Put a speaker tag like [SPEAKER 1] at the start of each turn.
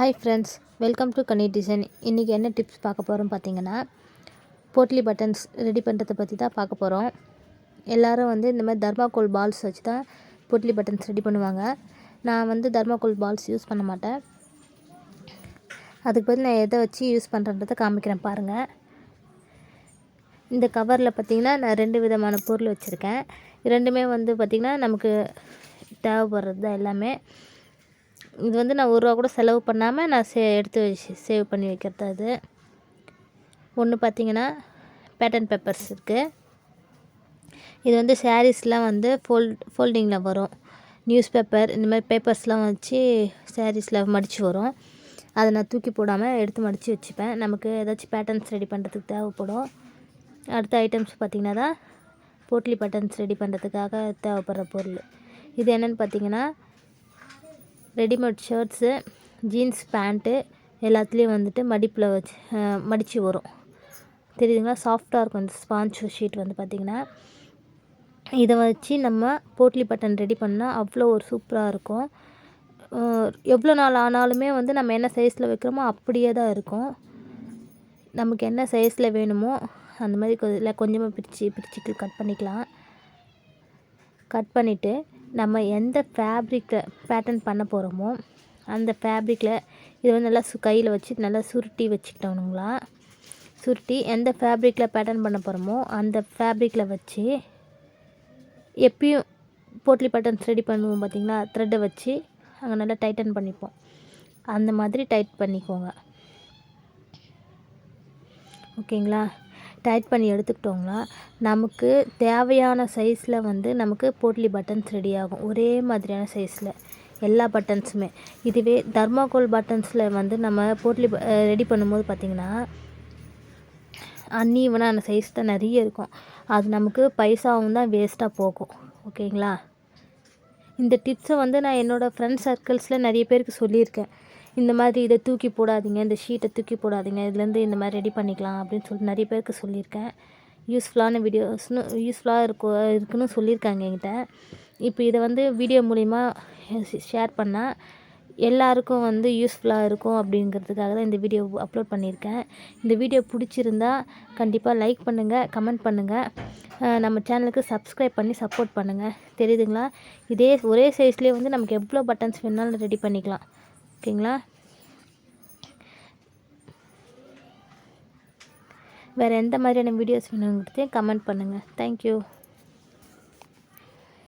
[SPEAKER 1] Hi friends welcome to Kani design இன்றைக்கி என்ன tips பார்க்க போகிறோம் பார்த்தீங்கன்னா போட்லி பட்டன்ஸ் ரெடி பண்ணுறதை பற்றி தான் பார்க்க போகிறோம் எல்லோரும் வந்து இந்த மாதிரி தர்மாக்கோல் பால்ஸ் வச்சு தான் போட்லி பட்டன்ஸ் ரெடி பண்ணுவாங்க. நான் வந்து தர்மாக்கோல் பால்ஸ் யூஸ் பண்ண மாட்டேன். அதுக்கு பதில் நான் எதை வச்சு யூஸ் பண்ணுறன்றதை காமிக்கிறேன் பாருங்கள் இந்த கவரில் பார்த்திங்கன்னா நான் ரெண்டு விதமான பொருள் வச்சுருக்கேன். ரெண்டுமே வந்து பார்த்திங்கன்னா நமக்கு தேவைப்படுறது தான் எல்லாமே. இது வந்து நான் ஒரு ரூபா கூட செலவு பண்ணாமல் நான் சே எடுத்து வச்சு சேவ் பண்ணி வைக்கிறது அது ஒன்று பார்த்திங்கன்னா பேட்டன் பேப்பர்ஸ் இருக்குது இது வந்து சாரீஸ்லாம் வந்து ஃபோல்ட் ஃபோல்டிங்கில் வரும். நியூஸ் பேப்பர் இந்த மாதிரி பேப்பர்ஸ்லாம் வச்சு சாரீஸில் மடித்து வரும். அதை நான் தூக்கி போடாமல் எடுத்து மடித்து வச்சுப்பேன். நமக்கு ஏதாச்சும் பேட்டர்ன்ஸ் ரெடி பண்ணுறதுக்கு தேவைப்படும். அடுத்த ஐட்டம்ஸ் பார்த்திங்கன்னா தான் போட்லி பட்டன்ஸ் ரெடி பண்ணுறதுக்காக தேவைப்படுற பொருள். இது என்னென்னு பார்த்தீங்கன்னா ரெடிமேட் ஷர்ட்ஸு ஜீன்ஸ் பேண்ட்டு எல்லாத்துலேயும் வந்துட்டு மடிப்பில் வச்சு மடித்து வரும். தெரியுதுங்களா? சாஃப்டாக இருக்கும் இந்த ஸ்பாஞ்ச் ஷீட் வந்து பார்த்திங்கன்னா இதை வச்சு நம்ம போட்லி பட்டன் ரெடி பண்ணால் அவ்வளோ ஒரு சூப்பராக இருக்கும். எவ்வளோ நாள் ஆனாலுமே வந்து நம்ம என்ன சைஸில் வைக்கிறோமோ அப்படியே தான் இருக்கும். நமக்கு என்ன சைஸில் வேணுமோ அந்த மாதிரி இல்லை கொஞ்சமாக பிரித்து பிரித்து கட் பண்ணிக்கலாம். கட் பண்ணிவிட்டு நம்ம எந்த ஃபேப்ரிக்கில் பேட்டர்ன் பண்ண போகிறோமோ அந்த ஃபேப்ரிக்கில் இது வந்து நல்லா சு கையில் வச்சு நல்லா சுருட்டி வச்சுக்கிட்டோனுங்களா சுருட்டி எந்த ஃபேப்ரிக்கில் பேட்டர்ன் பண்ண போகிறோமோ அந்த ஃபேப்ரிக்கில் வச்சு எப்பயும் போட்லி பேட்டர்ன்ஸ் ரெடி பண்ணுவோம் பார்த்திங்களா த்ரெட்டை வச்சு அங்கே நல்லா டைட்டன் பண்ணிப்போம். அந்த மாதிரி டைட் பண்ணிக்கோங்க. ஓகேங்களா? டைட் பண்ணி எடுத்துக்கிட்டோங்களா நமக்கு தேவையான சைஸில் வந்து நமக்கு போட்லி பட்டன்ஸ் ரெடி ஆகும். ஒரே மாதிரியான சைஸில் எல்லா பட்டன்ஸுமே இதுவே தர்மாகோல் பட்டன்ஸில் வந்து நம்ம போட்லி ரெடி பண்ணும்போது பார்த்திங்கன்னா அன்னீவனான சைஸ் தான் நிறைய இருக்கும். அது நமக்கு பைசாவும் தான் வேஸ்ட்டாக போகும். ஓகேங்களா? இந்த டிப்ஸை வந்து நான் என்னோடய ஃப்ரெண்ட்ஸ் சர்க்கிள்ஸில் நிறைய பேருக்கு சொல்லியிருக்கேன். இந்த மாதிரி இதை தூக்கி போடாதீங்க இந்த ஷீட்டை தூக்கி போடாதீங்க இதுலேருந்து இந்த மாதிரி ரெடி பண்ணிக்கலாம் அப்படின்னு சொல்லிட்டு நிறைய பேருக்கு சொல்லியிருக்கேன். யூஸ்ஃபுல்லான வீடியோஸ்னு யூஸ்ஃபுல்லாக இருக்கும் இருக்குன்னு சொல்லியிருக்காங்க என்கிட்ட. இப்போ இதை வந்து வீடியோ மூலிமா ஷேர் பண்ணால் எல்லாருக்கும் வந்து யூஸ்ஃபுல்லாக இருக்கும் அப்படிங்கிறதுக்காக தான் இந்த வீடியோ அப்லோட் பண்ணியிருக்கேன். இந்த வீடியோ பிடிச்சிருந்தா கண்டிப்பாக லைக் பண்ணுங்கள் கமெண்ட் பண்ணுங்கள் நம்ம சேனலுக்கு சப்ஸ்கிரைப் பண்ணி சப்போர்ட் பண்ணுங்கள் தெரியுதுங்களா? இதே ஒரே சைஸ்லேயே வந்து நமக்கு எவ்வளோ பட்டன்ஸ் வேணாலும் ரெடி பண்ணிக்கலாம். ஓகேங்களா? வேறு எந்த மாதிரியான வீடியோஸ் வேணுங்கிறதையும் கமெண்ட் பண்ணுங்கள் தேங்க்யூ